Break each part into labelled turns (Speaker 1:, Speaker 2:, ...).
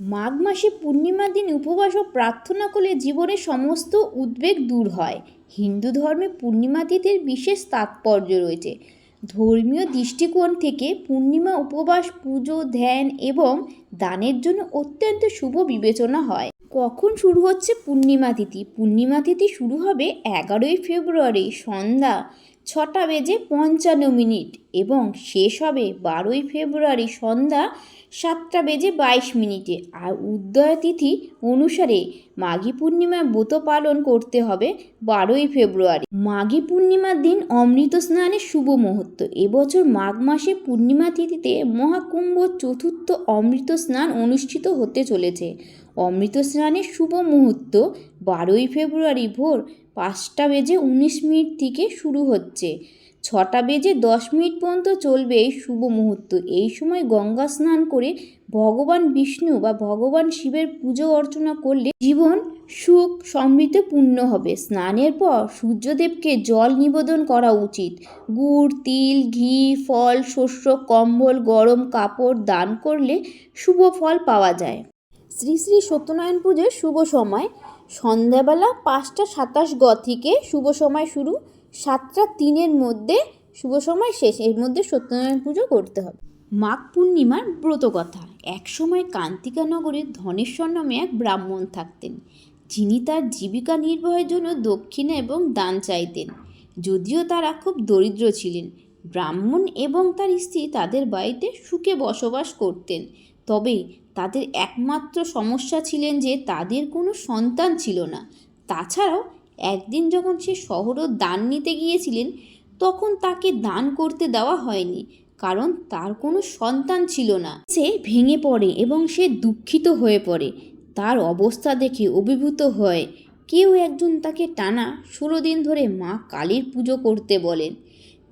Speaker 1: মাঘ মাসে পূর্ণিমার দিন উপবাস ও প্রার্থনা করলে জীবনের সমস্ত উদ্বেগ দূর হয়। হিন্দু ধর্মে পূর্ণিমা তিথির বিশেষ তাৎপর্য রয়েছে। ধর্মীয় দৃষ্টিকোণ থেকে পূর্ণিমা উপবাস, পুজো, ধ্যান এবং দানের জন্য অত্যন্ত শুভ বিবেচনা হয়। কখন শুরু হচ্ছে পূর্ণিমা তিথি? পূর্ণিমা তিথি শুরু হবে এগারোই ফেব্রুয়ারি, সন্ধ্যা ছটা বেজে পঞ্চান্ন মিনিট এবং শেষ হবে বারোই ফেব্রুয়ারি সন্ধ্যা সাতটা বেজে বাইশ মিনিটে। আর উদয় তিথি অনুসারে মাঘী পূর্ণিমায় ব্রত পালন করতে হবে বারোই ফেব্রুয়ারি। মাঘী পূর্ণিমার দিন অমৃত স্নানের শুভ মুহূর্ত। এবছর মাঘ মাসে পূর্ণিমা তিথিতে মহাকুম্ভ চতুর্থ অমৃত স্নান অনুষ্ঠিত হতে চলেছে। অমৃত স্নানের শুভ মুহূর্ত বারোই ফেব্রুয়ারি ভোর পাঁচটা বেজে উনিশ মিনিট থেকে শুরু হচ্ছে। ছটা বেজে দশ মিনিট পর্যন্ত চলবে এই শুভ মুহূর্ত। এই সময় গঙ্গা স্নান করে ভগবান বিষ্ণু বা ভগবান শিবের পুজো অর্চনা করলে জীবন সুখ সমৃদ্ধ পূর্ণ হবে। স্নানের পর সূর্যদেবকে জল নিবেদন করা উচিত। গুড়, তিল, ঘি, ফল, শস্য, কম্বল, গরম কাপড় দান করলে শুভ ফল পাওয়া যায়। শ্রী শ্রী সত্যনারায়ণ পুজোর শুভ সময়। সন্ধ্যাবেলা পাঁচটা সাতাশ গ থেকে শুভ সময় শুরু, সাতটা তিনের মধ্যে শুভ সময় শেষ, এর মধ্যে সত্যনারায়ণ পুজো করতে হবে। মাঘ পূর্ণিমার ব্রতকথা একসময় কান্তিকা নগরের ধনেশ্বর নামে এক ব্রাহ্মণ থাকতেন। যিনি তার জীবিকা নির্বাহের জন্য দক্ষিণা এবং দান চাইতেন। যদিও তারা খুব দরিদ্র ছিলেন, ব্রাহ্মণ এবং তার স্ত্রী তাদের বাড়িতে সুখে বসবাস করতেন। তবে তাদের একমাত্র সমস্যা ছিলেন যে তাদের কোনো সন্তান ছিল না। তাছাড়াও একদিন যখন সে শহরও দান নিতে গিয়েছিলেন, তখন তাকে দান করতে দেওয়া হয়নি, কারণ তার কোনো সন্তান ছিল না। সে ভেঙে পড়ে এবং সে দুঃখিত হয়ে পড়ে। তার অবস্থা দেখে অভিভূত হয়। কেউ একজন তাকে টানা ষোলো দিন ধরে মা কালীর পুজো করতে বলেন।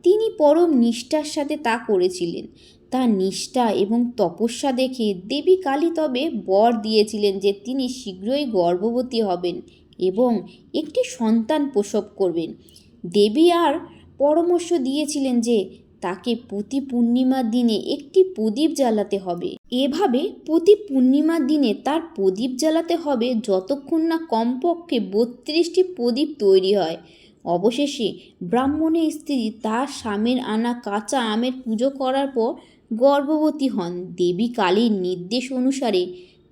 Speaker 1: তিনি পরম নিষ্ঠার সাথে তা করেছিলেন। তার নিষ্ঠা এবং তপস্যা দেখে দেবী কালী তবে বর দিয়েছিলেন যে তিনি শীঘ্রই গর্ভবতী হবেন এবং একটি সন্তান প্রসব করবেন। দেবী আর পরামর্শ দিয়েছিলেন যে তাকে প্রতি পূর্ণিমার দিনে একটি প্রদীপ জ্বালাতে হবে। এভাবে প্রতি পূর্ণিমার দিনে তার প্রদীপ জ্বালাতে হবে যতক্ষণ না কমপক্ষে বত্রিশটি প্রদীপ তৈরি হয়। অবশেষে ব্রাহ্মণের স্ত্রী তার স্বামীর আনা কাঁচা আমের পুজো করার পর গর্ভবতী হন। দেবী কালীর নির্দেশ অনুসারে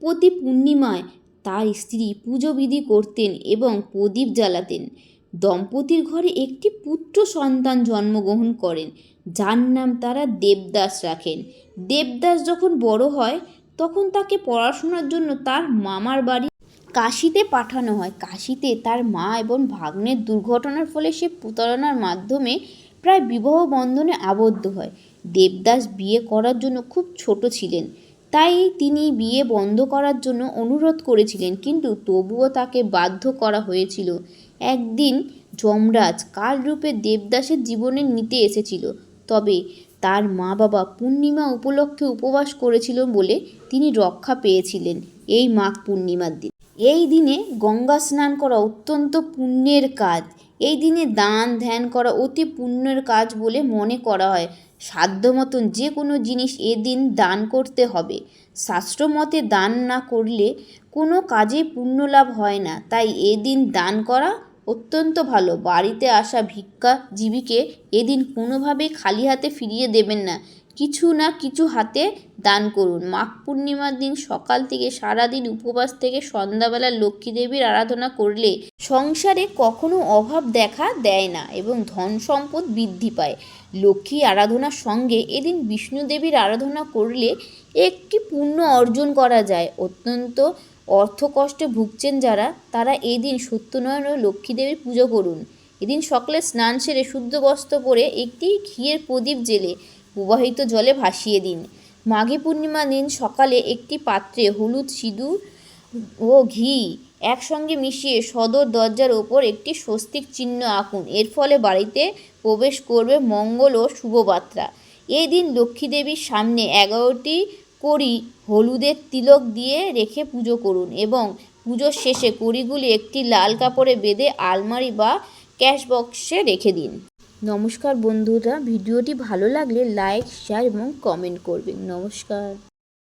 Speaker 1: প্রতি পূর্ণিমায় তার স্ত্রী পুজোবিধি করতেন এবং প্রদীপ জ্বালাতেন। দম্পতির ঘরে একটি পুত্র সন্তান জন্মগ্রহণ করেন, যার নাম তারা দেবদাস রাখেন। দেবদাস যখন বড় হয়, তখন তাকে পড়াশোনার জন্য তার মামার বাড়ি কাশিতে পাঠানো হয়। কাশিতে তার মা এবং ভাগ্নের দুর্ঘটনার ফলে সে প্রতারণার মাধ্যমে প্রায় বিবাহ বন্ধনে আবদ্ধ হয়। দেবদাস বিয়ে করার জন্য খুব ছোট ছিলেন। তাই তিনি বিয়ে বন্ধ করার জন্য অনুরোধ করেছিলেন, কিন্তু তবুও তাকে বাধ্য করা হয়েছিল। একদিন যমরাজ কাল রূপে দেবদাসের জীবনে নিতে এসেছিল, তবে তার মা বাবা পূর্ণিমা উপলক্ষে উপবাস করেছিল বলে তিনি রক্ষা পেয়েছিলেন এই মাঘ পূর্ণিমার দিন। এই দিনে গঙ্গা স্নান করা অত্যন্ত পুণ্যের কাজ, এই দিনে দান ধ্যান করা অতি পুণ্যের কাজ বলে মনে করা হয়। সাধ্য মতন যে কোনো জিনিস এদিন দান করতে হবে। শাস্ত্র মতে দান না করলে কোনো কাজে পুণ্য লাভ হয় না। তাই এদিন দান করা অত্যন্ত ভালো। বাড়িতে আসা ভিক্ষাজীবীকে এদিন কোনোভাবেই খালি হাতে ফিরিয়ে দেবেন না। কিছু না কিছু হাতে দান করুন। মাঘ পূর্ণিমার দিন সকাল থেকে সারাদিন উপবাস থেকে সন্ধ্যাবেলা লক্ষ্মী দেবীর আরাধনা করলে সংসারে কখনো অভাব দেখা দেয় না এবং ধন সম্পদ বৃদ্ধি পায়। লক্ষ্মী আরাধনার সঙ্গে এদিন বিষ্ণু দেবীর আরাধনা করলে একটি পুণ্য অর্জন করা যায়। অত্যন্ত অর্থকষ্টে ভুগছেন যারা, তারা এই দিন সত্যনারায়ণ ও লক্ষ্মী দেবীর পুজো করুন। এদিন সকালে স্নান সেরে শুদ্ধ বস্ত্র পরে একটি ঘিয়ের প্রদীপ জেলে প্রবাহিত জলে ভাসিয়ে দিন। মাঘী পূর্ণিমা দিন সকালে একটি পাত্রে হলুদ সিঁদুর ও ঘি একসঙ্গে মিশিয়ে সদর দরজার ওপর একটি স্বস্তিক চিহ্ন আঁকুন। এর ফলে বাড়িতে প্রবেশ করবে মঙ্গল ও শুভবার্তা এই দিন লক্ষ্মী দেবীর সামনে এগারোটি কড়ি হলুদের তিলক দিয়ে রেখে পুজো করুন এবং পুজোর শেষে কড়িগুলি একটি লাল কাপড়ে বেঁধে আলমারি বা ক্যাশ বক্সে রেখে দিন। নমস্কার বন্ধুরা ভিডিওটি ভালো লাগলে লাইক শেয়ার এবং কমেন্ট করবেন। নমস্কার।